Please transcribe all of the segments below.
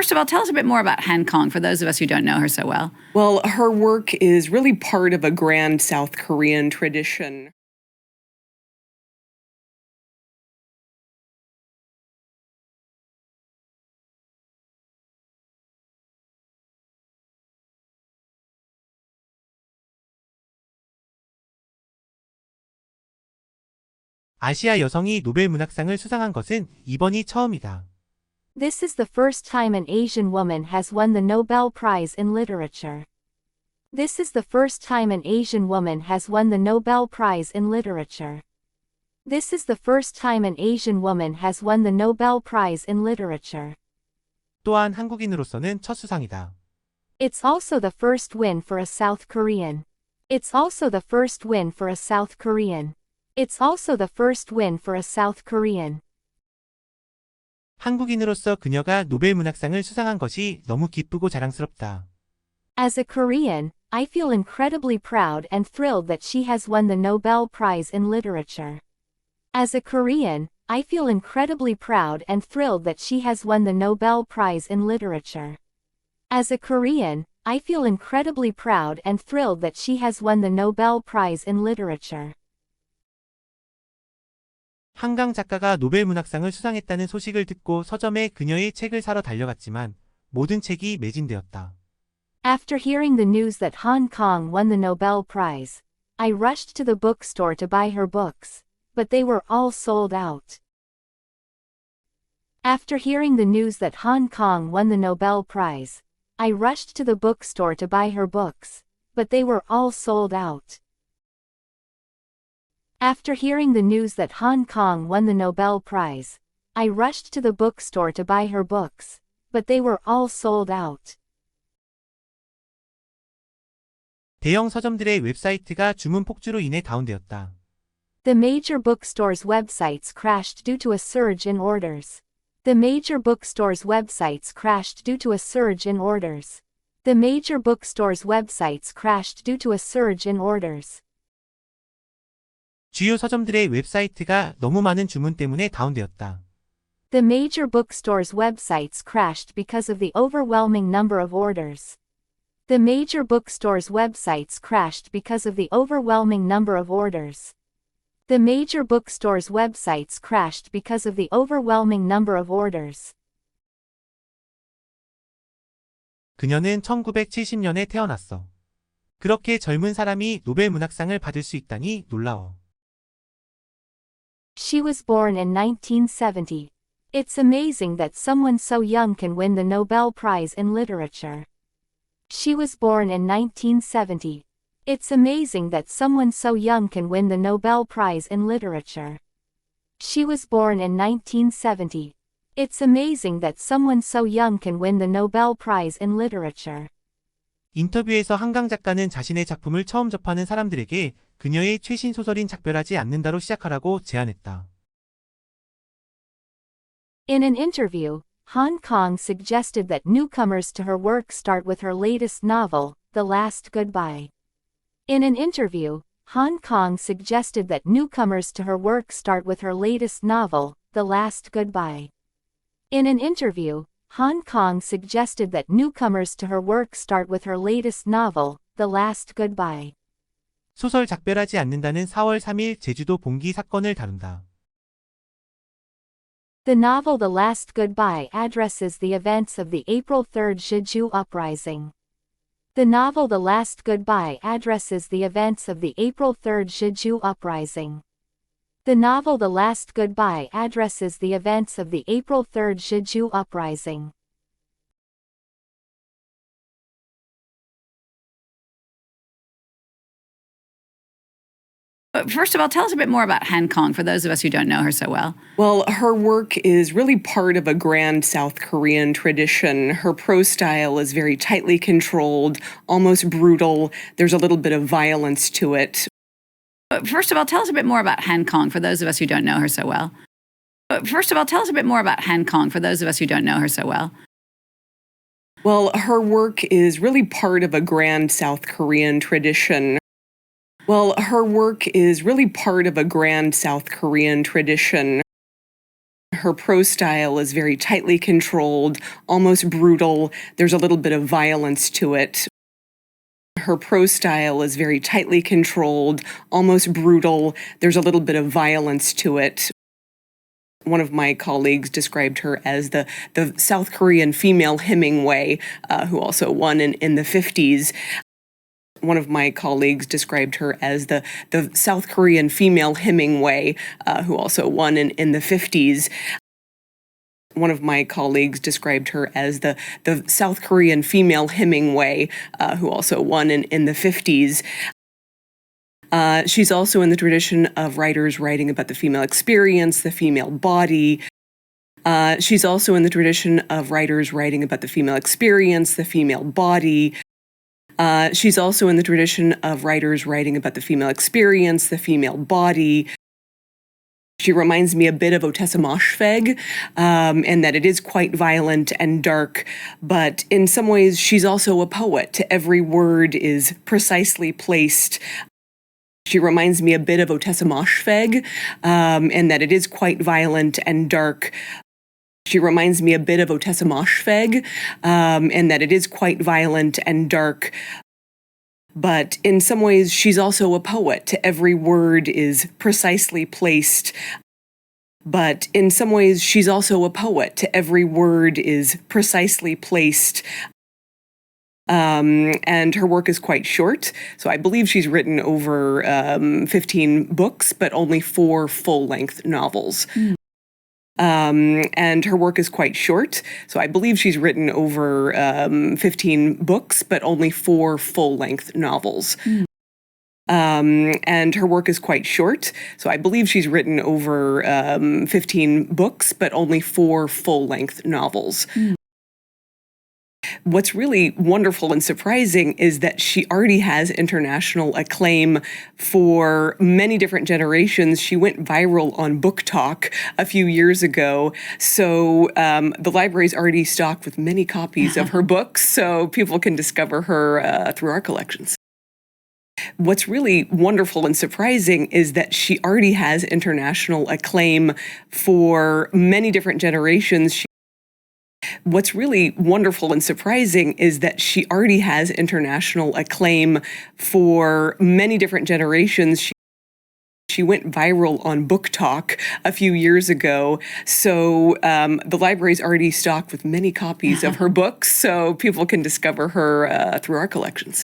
First of all, tell us a bit more about Han Kong for those of us who don't know her so well. Well, her work is really part of a grand South Korean tradition. 아시아 여성이 노벨 문학상을 수상한 것은 이번이 처음이다. This is the first time an Asian woman has won the Nobel Prize in Literature. This is the first time an Asian woman has won the Nobel Prize in Literature. This is the first time an Asian woman has won the Nobel Prize in Literature. 또한 한국인으로서는 첫 수상이다. It's also the first win for a South Korean. It's also the first win for a South Korean. It's also the first win for a South Korean. 한국인으로서 그녀가 노벨 문학상을 수상한 것이 너무 기쁘고 자랑스럽다. As a Korean, I feel incredibly proud and thrilled that she has won the Nobel Prize in Literature. As a Korean, I feel incredibly proud and thrilled that she has won the Nobel Prize in Literature. As a Korean, I feel incredibly proud and thrilled that she has won the Nobel Prize in Literature. 한강 작가가 노벨 문학상을 수상했다는 소식을 듣고 서점에 그녀의 책을 사러 달려갔지만 모든 책이 매진되었다. After hearing the news that Hong Kong won the Nobel Prize, I rushed to the bookstore to buy her books, but they were all sold out. After hearing the news that Hong Kong won the Nobel Prize, I rushed to the bookstore to buy her books, but they were all sold out. After hearing the news that Hong Kong won the Nobel Prize, I rushed to the bookstore to buy her books, but they were all sold out. 대형 서점들의 웹사이트가 주문 폭주로 인해 다운되었다. The major bookstores' websites crashed due to a surge in orders. The major bookstores' websites crashed due to a surge in orders. The major bookstores' websites crashed due to a surge in orders. 주요 서점들의 웹사이트가 너무 많은 주문 때문에 다운되었다. The major bookstores' websites crashed because of the overwhelming number of orders. The major bookstores' websites crashed because of the overwhelming number of orders. The major bookstores' websites crashed because of the overwhelming number of orders. 그녀는 1970년에 태어났어. 그렇게 젊은 사람이 노벨 문학상을 받을 수 있다니 놀라워. She was born in 1970. It's amazing that someone so young can win the Nobel Prize in Literature. She was born in 1970. It's amazing that someone so young can win the Nobel Prize in Literature. She was born in 1970. It's amazing that someone so young can win the Nobel Prize in Literature. 인터뷰에서 한강 작가는 자신의 작품을 처음 접하는 사람들에게 그녀의 최신 소설인 작별하지 않는다로 시작하라고 제안했다. In an interview, Hong Kong suggested that newcomers to her work start with her latest novel, The Last Goodbye. In an interview, Hong Kong suggested that newcomers to her work start with her latest novel, The Last Goodbye. In an interview, Hong Kong suggested that newcomers to her work start with her latest novel, The Last Goodbye. 소설 작별하지 않는다는 4월 3일 제주도 봉기 사건을 다룬다. The novel The Last Goodbye addresses the events of the April 3rd Jeju uprising. The novel The Last Goodbye addresses the events of the April 3rd Jeju uprising. The novel The Last Goodbye addresses the events of the April 3rd Jeju uprising. First of all, tell us a bit more about Han Kong for those of us who don't know her so well. Well, her work is really part of a grand South Korean tradition. Her prose style is very tightly controlled, almost brutal. There's a little bit of violence to it. But First of all, tell us a bit more about Han Kong for those of us who don't know her so well. But First of all, tell us a bit more about Han Kong for those of us who don't know her so well. Well, her work is really part of a grand South Korean tradition. Well, her work is really part of a grand South Korean tradition. her prose style is very tightly controlled, almost brutal. There's a little bit of violence to it. Her prose style is very tightly controlled, almost brutal. There's a little bit of violence to it. One of my colleagues described her as the, the South Korean female Hemingway, uh, who also won in, in the 50s. One of my colleagues described her as the, the South Korean female Hemingway, uh, who also won in, in the 50s. One of my colleagues described her as the, the South Korean female Hemingway, uh, who also won in, in the 50s. Uh, she's also in the tradition of writers writing about the female experience, the female body. Uh, she's also in the tradition of writers writing about the female experience, the female body. Uh, she's also in the tradition of writers writing about the female experience, the female body. She reminds me a bit of Otessa Moshfegh, um, in that it is quite violent and dark, but in some ways she's also a poet. Every word is precisely placed she reminds me a bit of Otessa Moshfegh, um, in that it is quite violent and dark. She reminds me a bit of Otessa Moshfegh, um, in that it is quite violent and dark. But in some ways, she's also a poet. To every word is precisely placed. But in some ways, she's also a poet. To every word is precisely placed. Um, and her work is quite short. So I believe she's written over um, 15 books, but only four full length novels. Um, and her work is quite short. So I believe she's written over um, 15 books, but only four full length novels. Um, and her work is quite short. So I believe she's written over um, 15 books, but only four full length novels. What's really wonderful and surprising is that she already has international acclaim for many different generations. She went viral on Book Talk a few years ago. So um, the library's already stocked with many copies of her books, so people can discover her uh, through our collections. What's really wonderful and surprising is that she already has international acclaim for many different generations. She What's really wonderful and surprising is that she already has international acclaim for many different generations. She she went viral on Book Talk a few years ago. So um, the library's already stocked with many copies of her books, so people can discover her uh, through our collections.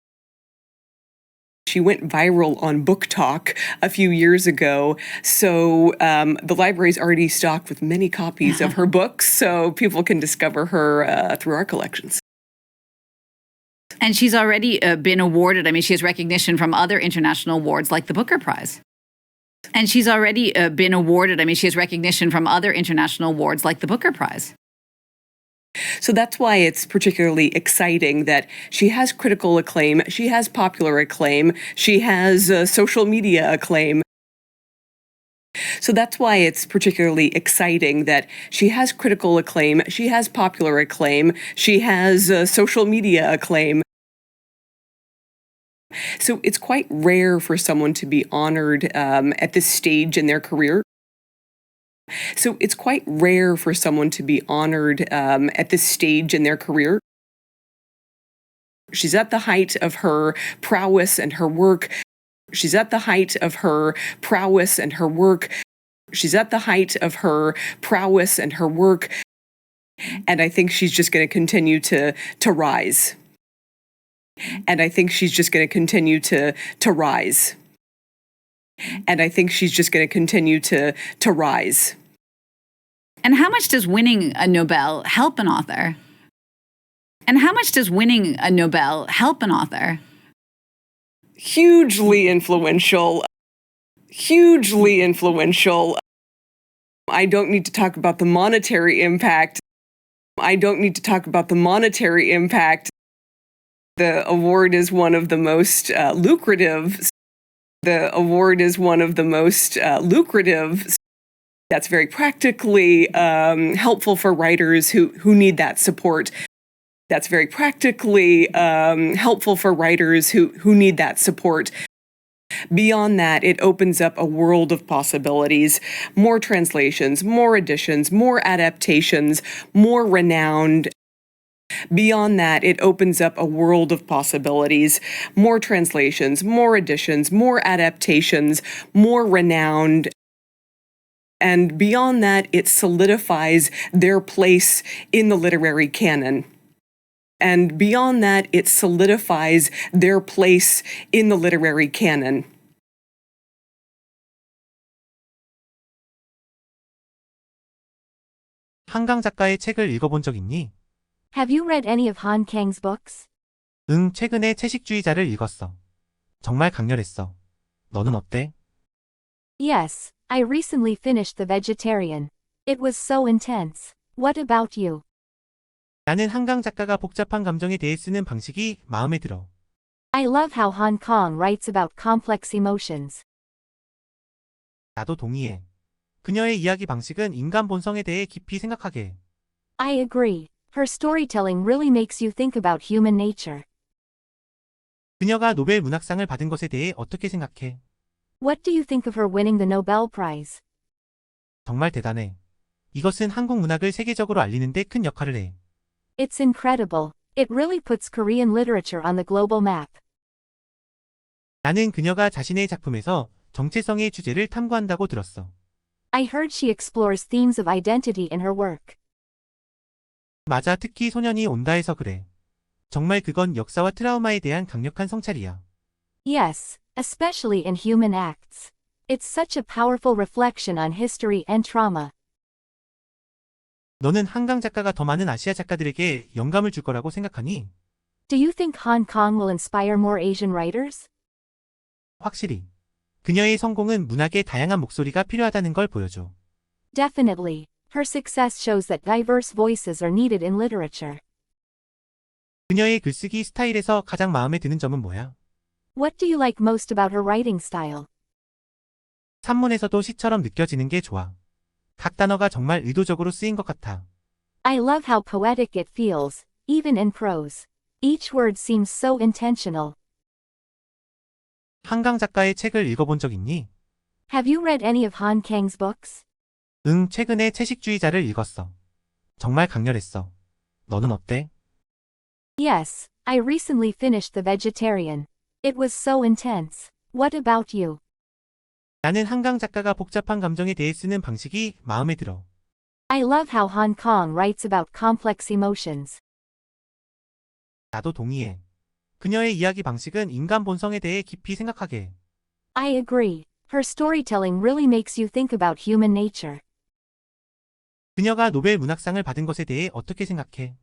She went viral on Book Talk a few years ago. So um, the library's already stocked with many copies of her books, so people can discover her uh, through our collections. And she's already uh, been awarded, I mean, she has recognition from other international awards like the Booker Prize. And she's already uh, been awarded, I mean, she has recognition from other international awards like the Booker Prize. So that's why it's particularly exciting that she has critical acclaim, she has popular acclaim, she has uh, social media acclaim. So that's why it's particularly exciting that she has critical acclaim, she has popular acclaim, she has uh, social media acclaim. So it's quite rare for someone to be honored um, at this stage in their career. So it's quite rare for someone to be honored um, at this stage in their career. She's at the height of her prowess and her work. She's at the height of her prowess and her work. She's at the height of her prowess and her work. And I think she's just going to continue to to rise. And I think she's just going to continue to to rise. And I think she's just going to continue to to rise. And how much does winning a Nobel help an author? And how much does winning a Nobel help an author? Hugely influential. Hugely influential. I don't need to talk about the monetary impact. I don't need to talk about the monetary impact. The award is one of the most uh, lucrative. The award is one of the most uh, lucrative. That's very practically um, helpful for writers who, who need that support. That's very practically um, helpful for writers who, who need that support. Beyond that, it opens up a world of possibilities. More translations, more editions, more adaptations, more renowned. Beyond that, it opens up a world of possibilities. More translations, more editions, more adaptations, more renowned. And beyond that, it solidifies their place in the literary canon. And beyond that, it solidifies their place in the literary canon. 한강 작가의 책을 읽어본 적 있니? Have you read any of Han Kang's books? 응, 최근에 채식주의자를 읽었어. 정말 강렬했어. 너는 어때? Yes, I recently finished The Vegetarian. It was so intense. What about you? 나는 한강 작가가 복잡한 감정에 대해 쓰는 방식이 마음에 들어. I love how Han Kong writes about complex emotions. 나도 동의해. 그녀의 이야기 방식은 인간 본성에 대해 깊이 생각하게 해. I agree. Her storytelling really makes you think about human nature. 그녀가 노벨 문학상을 받은 것에 대해 어떻게 생각해? What do you think of her winning the Nobel Prize? 정말 대단해. 이것은 한국 문학을 세계적으로 알리는 데 큰 역할을 해. It's incredible. It really puts Korean literature on the global map. 나는 그녀가 자신의 작품에서 정체성의 주제를 탐구한다고 들었어. I heard she explores themes of identity in her work. 맞아, 특히 소년이 온다 해서 그래. 정말 그건 역사와 트라우마에 대한 강력한 성찰이야. Yes, especially in human acts. It's such a powerful reflection on history and trauma. 너는 한강 작가가 더 많은 아시아 작가들에게 영감을 줄 거라고 생각하니? Do you think Hong Kong will inspire more Asian writers? 확실히. 그녀의 성공은 문학의 다양한 목소리가 필요하다는 걸 보여줘. Definitely. Her success shows that diverse voices are needed in literature. 그녀의 글쓰기 스타일에서 가장 마음에 드는 점은 뭐야? What do you like most about her writing style? 산문에서도 시처럼 느껴지는 게 좋아. 각 단어가 정말 의도적으로 쓰인 것 같아. I love how poetic it feels, even in prose. Each word seems so intentional. 한강 작가의 책을 읽어본 적 있니? Have you read any of Han Kang's books? 응, 최근에 채식주의자를 읽었어. 정말 강렬했어. 너는 어때? Yes, I recently finished The Vegetarian. It was so intense. What about you? 나는 한강 작가가 복잡한 감정에 대해 쓰는 방식이 마음에 들어. I love how Han Kong writes about complex emotions. 나도 동의해. 그녀의 이야기 방식은 인간 본성에 대해 깊이 생각하게 해. I agree. Her storytelling really makes you think about human nature. 그녀가 노벨 문학상을 받은 것에 대해 어떻게 생각해?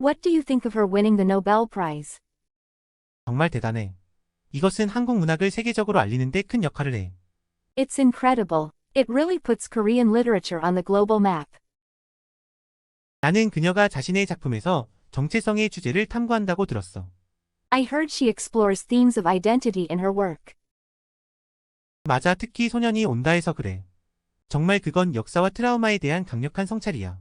What do you think of her winning the Nobel Prize? 정말 대단해. 이것은 한국 문학을 세계적으로 알리는 데 큰 역할을 해. It's incredible. It really puts Korean literature on the global map. 나는 그녀가 자신의 작품에서 정체성의 주제를 탐구한다고 들었어. I heard she explores themes of identity in her work. 맞아, 특히 소년이 온다해서 그래. 정말 그건 역사와 트라우마에 대한 강력한 성찰이야.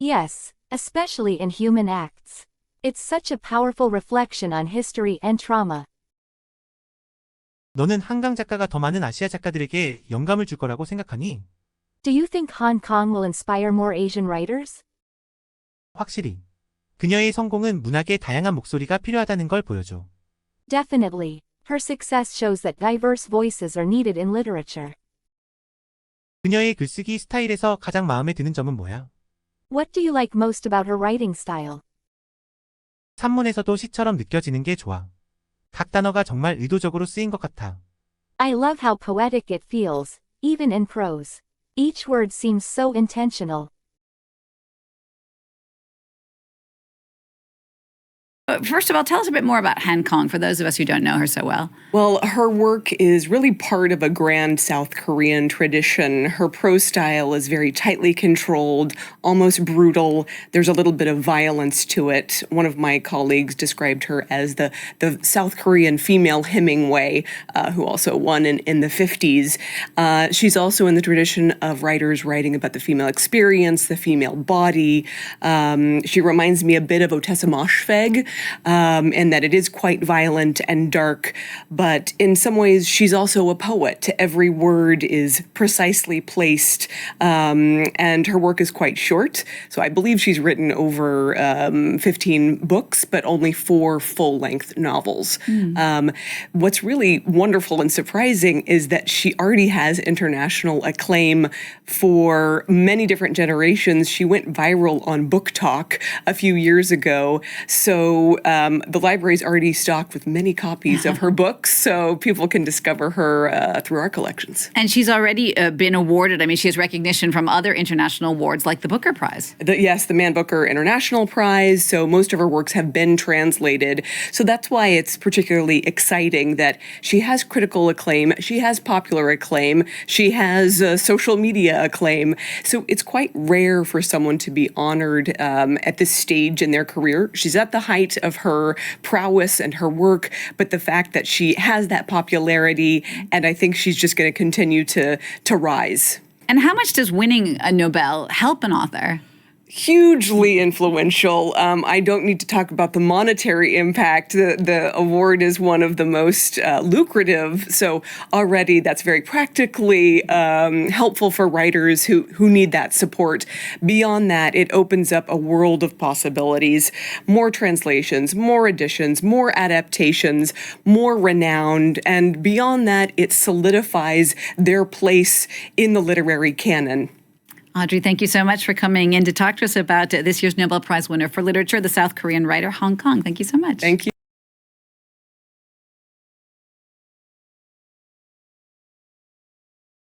Yes, especially in human acts. It's such a powerful reflection on history and trauma. 너는 한강 작가가 더 많은 아시아 작가들에게 영감을 줄 거라고 생각하니? Do you think Hong Kong will inspire more Asian writers? 확실히. 그녀의 성공은 문학의 다양한 목소리가 필요하다는 걸 보여줘. Definitely. Her success shows that diverse voices are needed in literature. 그녀의 글쓰기 스타일에서 가장 마음에 드는 점은 뭐야? What do you like most about her writing style? 산문에서도 시처럼 느껴지는 게 좋아. 각 단어가 정말 의도적으로 쓰인 것 같아. I love how poetic it feels, even in prose. Each word seems so intentional. But first of all, tell us a bit more about Han Kong for those of us who don't know her so well. Well, her work is really part of a grand South Korean tradition. Her prose style is very tightly controlled, almost brutal. There's a little bit of violence to it. One of my colleagues described her as the, the South Korean female Hemingway, uh, who also won in, in the 50s. Uh, she's also in the tradition of writers writing about the female experience, the female body. Um, she reminds me a bit of Otessa Moshfegh um, and that it is quite violent and dark. But in some ways, she's also a poet. Every word is precisely placed, um, and her work is quite short. So I believe she's written over um, 15 books, but only four full length novels. Um, what's really wonderful and surprising is that she already has international acclaim for many different generations. She went viral on Book Talk a few years ago. So um, the library's already stocked with many copies of her books, so people can discover her uh, through our collections. And she's already uh, been awarded. I mean, she has recognition from other international awards like the Booker Prize. The, yes, the Man Booker International Prize. So most of her works have been translated. So that's why it's particularly exciting that she has critical acclaim, she has popular acclaim, she has uh, social media acclaim. So it's quite rare for someone to be honored um, at this stage in their career. She's at the height of her prowess and her work, but the fact that she has that popularity, and I think she's just going to continue to to rise. And how much does winning a Nobel help an author? Hugely influential. Um, I don't need to talk about the monetary impact. The, the award is one of the most uh, lucrative. So already that's very practically um, helpful for writers who, who need that support. Beyond that, it opens up a world of possibilities more translations, more editions, more adaptations, more renowned. And beyond that, it solidifies their place in the literary canon. Audrey, thank you so much for coming in to talk to us about this year's Nobel Prize winner for literature, the South Korean writer Hong Kong. Thank you so much. Thank you.